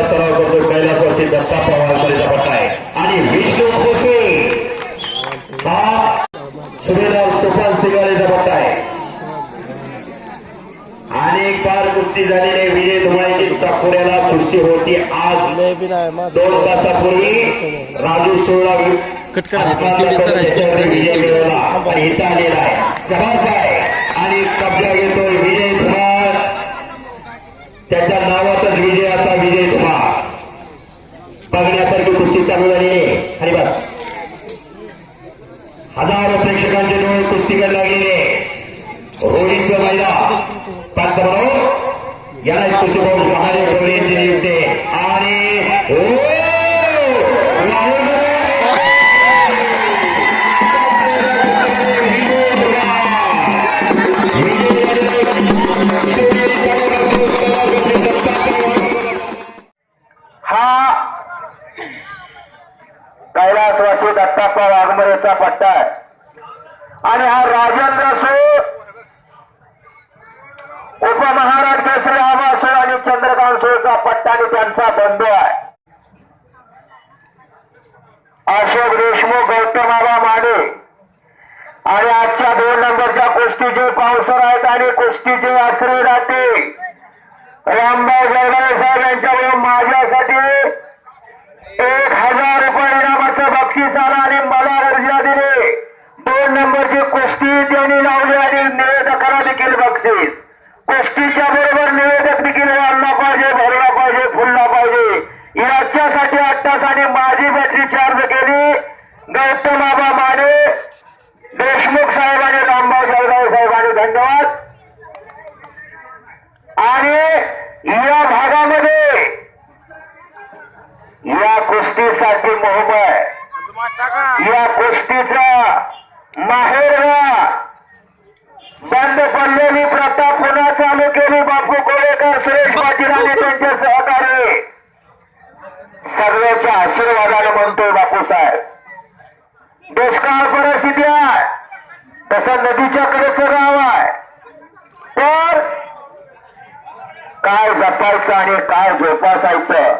तारखेला सराव करतो कैलासवासी दत्ता पवारकरचा पट्टा आहे. आणि विष्णू खोसे हा सुभेदार सोपान सिंगारेचा पट्टा आहे. अनेक बार कुस्ती झालेले विजय धुमाळीची चाकोऱ्याला कुस्ती होती आज. दोन तासापूर्वी राजू सोळा विजय मिळवला. आणि इथं आलेला आहे. प्रभास आहे. आणि कब्जा घेतोय बघण्यासारखी कुस्ती चालू झालेली आहे आणि बस हजारो प्रेक्षकांचे डोळे कुस्तीकडे लागलेले रोहितचं मैदान पाच बरोबर याला कुस्ती पाहून महादेव गवळी यांची नियुक्ती आहे. आणि ओ! वाहेगुरु! हा कैलासवासी दत्ताप्पा वाघमरेचा पट्टा आहे. आणि हा राजेंद्र सो. उपमहाराज केसरी आबा सो आणि चंद्रकांत सोचा पट्टा आणि त्यांचा बंधू आहे. अशोक देशमुख गौतम आबा माने. आणि आजच्या दोन नंबरच्या कुस्तीचे पावसर आहेत आणि कुस्तीचे आश्रय राहते रामभाऊ जगदाळे साहेब यांच्याकडून माझ्यासाठी एक हजार रुपये बक्षिसाला आणि मला दर्जा दिले. दोन नंबरची कुस्ती त्यांनी लावली आणि निवेदकाला देखील बक्षीस. कुस्तीच्या बरोबर निवेदक देखील वाढला पाहिजे भरला पाहिजे फुलला पाहिजे. याच्यासाठी आठ तासाने माझी बॅटरी चार्ज केली. गौतम बाबा माने देशमुख साहेब आणि रामभाऊ जगदाळे साहेबांनी धन्यवाद. आणि या भागामध्ये या कुस्तीसाठी मोहम आहे या गोष्टीचा माहेरला बंद पडलेली प्रथा पुन्हा चालू केली बापू कोळेकर सुरेश पाटील आणि त्यांचे सहकारी. सर्वांच्या आशीर्वादाने म्हणतोय बापू साहेब. दुष्काळ परिस्थिती आहे. तसं नदीच्या कडेचं गाव आहे. तर काय जपायचं आणि काय जोपासायचं?